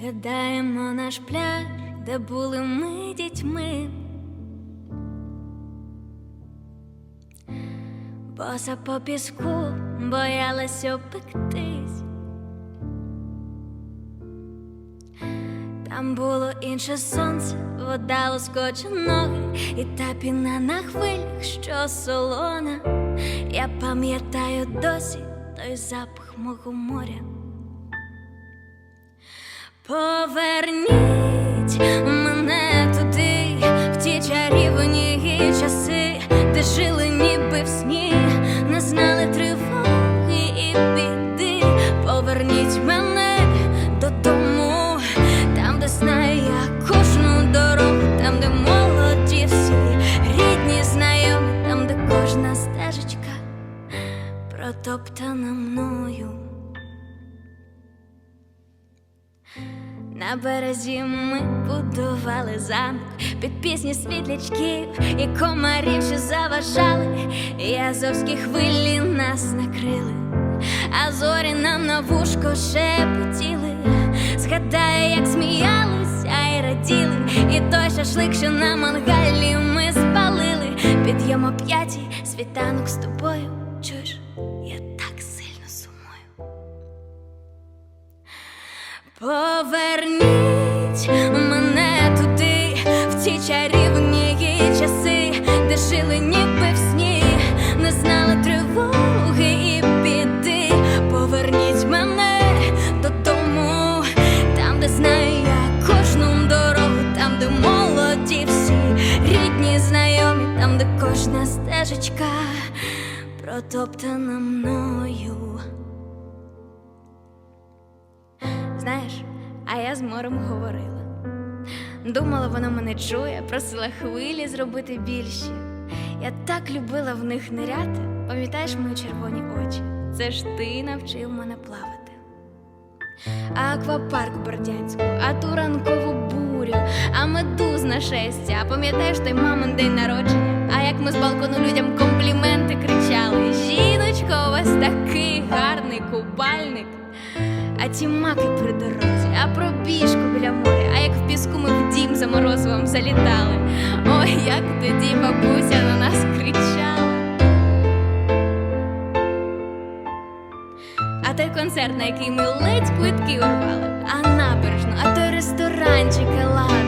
Згадаємо наш пляж, де були ми дітьми. Боса по піску боялась опектись. Там було інше сонце, вода лоскоче ноги, і та піна на хвилях, що солона. Я пам'ятаю досі той запах мого моря. Поверніть мене туди, в ті чарівні часи, де жили ніби в сні, не знали тривоги і біди. Поверніть мене додому, там, де знаю я кожну дорогу, там, де молоді всі, рідні, знайомі, там, де кожна стежечка протоптана мною. На березі ми будували замок під пісні світлячків і комарів, що заважали, і азовські хвилі нас накрили, а зорі нам на вушко шепотіли. Згадаю, як сміялися і раділи, і той шашлик, що на мангалі ми спалили. Підйом о п'ятій, світанок з тобою. Поверніть мене туди, в ті чарівні часи, де жили ніби в сні, не знали тривоги і біди. Поверніть мене додому, там, де знаю я кожну дорогу, там, де молоді всі, рідні, знайомі, там, де кожна стежечка протоптана мною. Знаєш, а я з морем говорила. Думала, вона мене чує, просила хвилі зробити більші. Я так любила в них ниряти, пам'ятаєш мої червоні очі? Це ж ти навчив мене плавати. А аквапарк Бердянську, а ту ранкову бурю, а медуз на шестя. А пам'ятаєш той мамин день народження? А як ми з балкону людям компліменти кричали: Жіночко, у вас такий гарний купальник а ті маки при дорозі, а про біжку біля моря, а як в піску ми в дім за морозивом залітали. Ой, як тоді бабуся на нас кричала. А той концерт, на який ми ледь квитки урвали, а набережно, а той ресторанчик, ела.